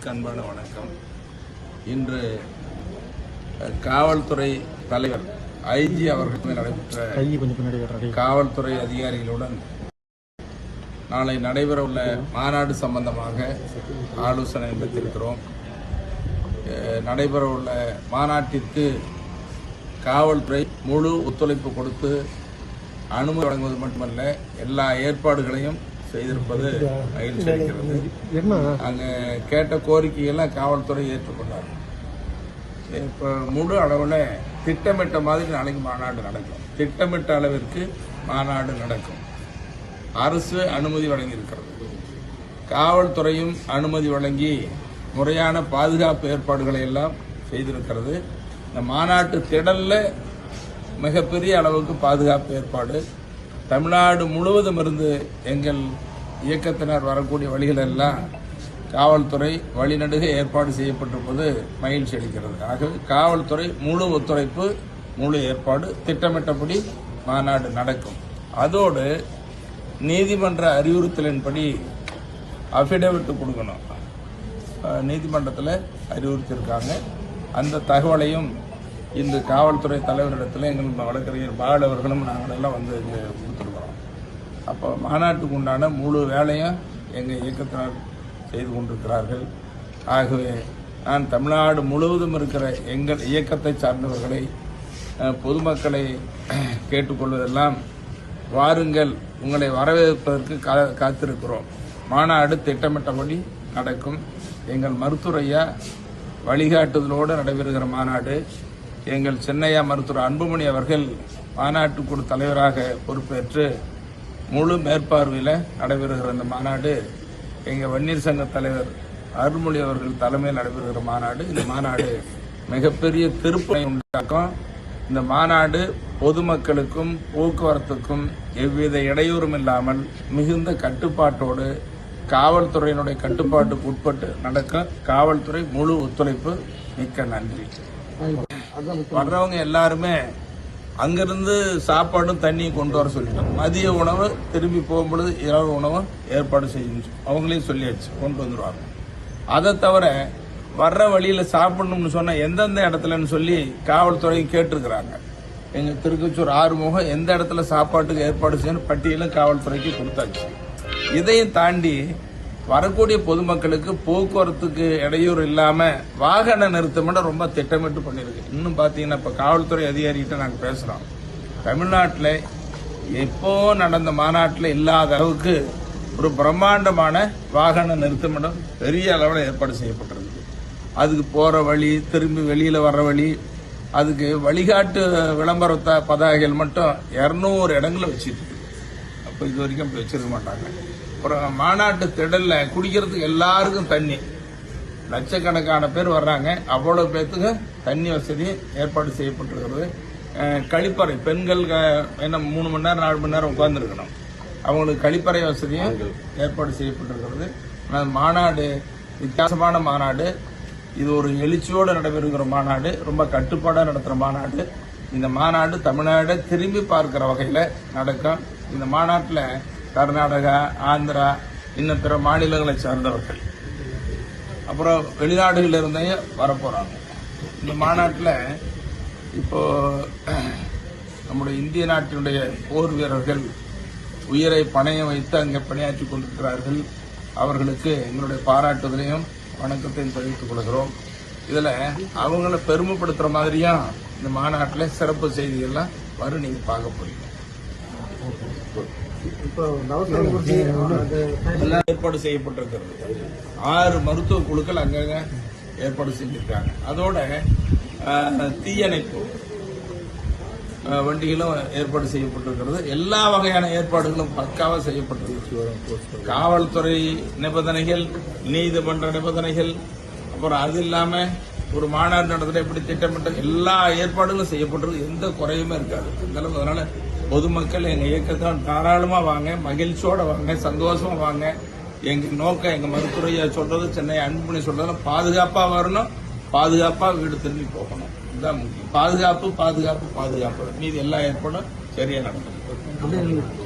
நண்பர்களுக்கு அன்பான வணக்கம். இன்று காவல்துறை தலைவர் ஐஜி அவர்கள் நடைபெற்ற காவல்துறை அதிகாரிகளுடன் நாளை நடைபெறவுள்ள மாநாடு சம்பந்தமாக ஆலோசனை நடத்தியிருக்கிறோம் அஹ், நடைபெறவுள்ள மாநாட்டிற்கு காவல்துறை முழு ஒத்துழைப்பு கொடுத்து அனுமதி வழங்குவது மட்டுமல்ல எல்லா ஏற்பாடுகளையும் செய்திருப்பது மகிழ்ச்சி அளிக்கிறது என்ன? அங்க கேட்ட கோரிக்கையெல்லாம் காவல்துறை ஏற்றுக்கொண்டார். இப்போ முழு அளவில் திட்டமிட்ட மாதிரி நாளைக்கு மாநாடு நடக்கும். திட்டமிட்ட அளவிற்கு மாநாடு நடக்கும். அரசு அனுமதி வழங்கியிருக்கிறது. காவல்துறையும் அனுமதி வழங்கி முறையான பாதுகாப்பு ஏற்பாடுகளை எல்லாம் செய்திருக்கிறது. இந்த மாநாட்டு திடல்ல மிகப்பெரிய அளவுக்கு பாதுகாப்பு ஏற்பாடு தமிழ்நாடு முழுவதும் இருந்து எங்கள் இயக்கத்தினர் வரக்கூடிய வழிகள் எல்லாம் காவல்துறை வழிநடுக ஏற்பாடு செய்யப்பட்டிருப்பது மகிழ்ச்சி அளிக்கிறது. ஆகவே காவல்துறை முழு ஒத்துழைப்பு முழு ஏற்பாடு திட்டமிட்டபடி மாநாடு நடக்கும். அதோடு நீதிமன்ற அறிவுறுத்தலின்படி அஃபிடவிட் கொடுக்கணும். நீதிமன்றத்தில் அறிவுறுத்தியிருக்காங்க. அந்த தகவலையும் இந்த காவல்துறை தலைவரிடத்தில் எங்கள் வழக்கறிஞர் பால் அவர்களும் நாங்கள் எல்லாம் வந்து இங்கே கொடுத்துருக்குறோம். அப்போ மாநாட்டுக்கு உண்டான முழு வேலையும் எங்கள் இயக்கத்தினர் செய்து கொண்டிருக்கிறார்கள். ஆகவே நான் தமிழ்நாடு முழுவதும் இருக்கிற எங்கள் இயக்கத்தை சார்ந்தவர்களை பொதுமக்களை கேட்டுக்கொள்வதெல்லாம் வாருங்கள். உங்களை வரவேற்பதற்கு கா காத்திருக்கிறோம். மாநாடு திட்டமிட்டபடி நடக்கும். எங்கள் மருத்துவரையா வழிகாட்டுதலோடு நடைபெறுகிற மாநாடு. எங்கள் சென்னையா மருத்துவர் அன்புமணி அவர்கள் மாநாட்டு குழு தலைவராக பொறுப்பேற்று முழு மேற்பார்வையில் நடைபெறுகிற இந்த மாநாடு எங்கள் வன்னியர் சங்க தலைவர் அருள்மொழி அவர்கள் தலைமையில் நடைபெறுகிற மாநாடு இந்த மாநாடு மிகப்பெரிய திருப்பணி உண்டாக்கும். இந்த மாநாடு பொதுமக்களுக்கும் போக்குவரத்துக்கும் எவ்வித இடையூறும் இல்லாமல் மிகுந்த கட்டுப்பாட்டோடு காவல்துறையினுடைய கட்டுப்பாட்டுக்கு உட்பட்டு நடக்கும். காவல்துறை முழு ஒத்துழைப்பு மிக்க நன்றி. வர்றவங்க எல்லாருமே அங்கிருந்து சாப்பாடும் தண்ணியும் கொண்டு வர சொல்லிட்டோம் மதிய உணவு திரும்பி போகும்பொழுது இரவு உணவு ஏற்பாடு செய்யணும் அவங்களையும் சொல்லியாச்சு கொண்டு வந்துடுவாங்க அதை தவிர வர்ற வழியில் சாப்பிடணும்னு சொன்னால் எந்தெந்த இடத்துலன்னு சொல்லி காவல்துறையும் கேட்டிருக்கிறாங்க. எங்கள் திருக்கச்சூர் ஆறுமுகம் எந்த இடத்துல சாப்பாட்டுக்கு ஏற்பாடு செய்யணும் பட்டியலும் காவல்துறைக்கு கொடுத்தாச்சு. இதையும் தாண்டி வரக்கூடிய பொதுமக்களுக்கு போக்குவரத்துக்கு இடையூறு இல்லாம வாகன நிறுத்தமிட ரொம்ப திட்டமிட்டு பண்ணிருக்கு. இன்னும் பாத்தீங்கன்னா இப்ப காவல்துறை அதிகாரிகிட்ட நாங்க பேசுறோம். தமிழ்நாட்டில் எப்போ நடந்த மாநாட்டில் இல்லாத அளவுக்கு ஒரு பிரம்மாண்டமான வாகன நிறுத்தமிடம் பெரிய அளவில் ஏற்பாடு செய்யப்பட்டிருக்கு. அதுக்கு போகிற வழி திரும்பி வெளியில் வர்ற வழி அதுக்கு வழிகாட்டு விளம்பரத்தை பதாகைகள் மட்டும் இரநூறு இடங்களில் வச்சிட்டு அப்போ இது வரைக்கும் அப்படி வச்சிருக்க மாட்டாங்க. மாநாட்டு திடல்ல குடிக்கிறதுக்கு எல்லாருக்கும் தண்ணி. லட்சக்கணக்கான பேர் வர்றாங்க. அவ்வளவு பேர்த்துக்கு தண்ணி வசதி ஏற்பாடு செய்யப்பட்டிருக்கிறது. கழிப்பறை. பெண்கள் என்ன மூணு மணி நேரம் நாலு மணி நேரம் உட்கார்ந்துருக்கணும். அவங்களுக்கு கழிப்பறை வசதியும் ஏற்பாடு செய்யப்பட்டிருக்கிறது. மாநாடு வித்தியாசமான மாநாடு. இது ஒரு எழுச்சியோடு நடைபெறுகிற மாநாடு. ரொம்ப கட்டுப்பாடாக நடத்துகிற மாநாடு. இந்த மாநாடு தமிழ்நாடை திரும்பி பார்க்குற வகையில் நடக்கும். இந்த மாநாட்டில் கர்நாடகா ஆந்திரா இன்னும் பிற மாநிலங்களை சார்ந்தவர்கள். அப்புறம் வெளிநாடுகளிலிருந்தே வரப்போகிறாங்க இந்த மாநாட்டில் இப்போ நம்முடைய இந்திய நாட்டினுடைய போர் வீரர்கள் உயிரை பணையம் வைத்து அங்கே பணியாற்றி கொண்டிருக்கிறார்கள். அவர்களுக்கு எங்களுடைய பாராட்டுதலையும் வணக்கத்தையும் தெரிவித்துக் கொள்கிறோம். இதில் அவங்கள பெருமைப்படுத்துகிற மாதிரியும் இந்த மாநாட்டில் சிறப்பு செய்திகள்லாம் வரும் நீங்கள் பார்க்க போறீங்க. ஏற்பாடு செய்யப்பட்டிருக்கிறது. ஆறு மருத்துவ குழுக்கள் அங்கங்க ஏற்பாடு செஞ்சிருக்காங்க. அதோட தீயணைப்பு வண்டிகளும் ஏற்பாடு செய்யப்பட்டிருக்கிறது. எல்லா வகையான ஏற்பாடுகளும் பக்காவாக செய்யப்பட்டிருக்கு காவல்துறை நிபந்தனைகள் நீதிமன்ற நிபந்தனைகள் அப்புறம் அது இல்லாம ஒரு மாநாடு நடத்துற எப்படி திட்டமிட்ட எல்லா ஏற்பாடுகளும் செய்யப்பட்டிருக்கு. எந்த குறையுமே இருக்காது. அந்த அளவுக்கு அதனால பொதுமக்கள் எங்கள் இயக்கத்தான் தாராளமாக வாங்க மகிழ்ச்சியோட வாங்க சந்தோஷமாக வாங்க. எங்கள் நோக்கம் எங்கள் மருத்துவரையா சொல்றது சென்னை அன்புமணி சொல்றது பாதுகாப்பாக வரணும் பாதுகாப்பாக வீடு திரும்பி போகணும். இதுதான் முக்கியம். பாதுகாப்பு பாதுகாப்பு பாதுகாப்பு. மீதி எல்லா ஏற்பாடும் சரியாக நடக்கும்.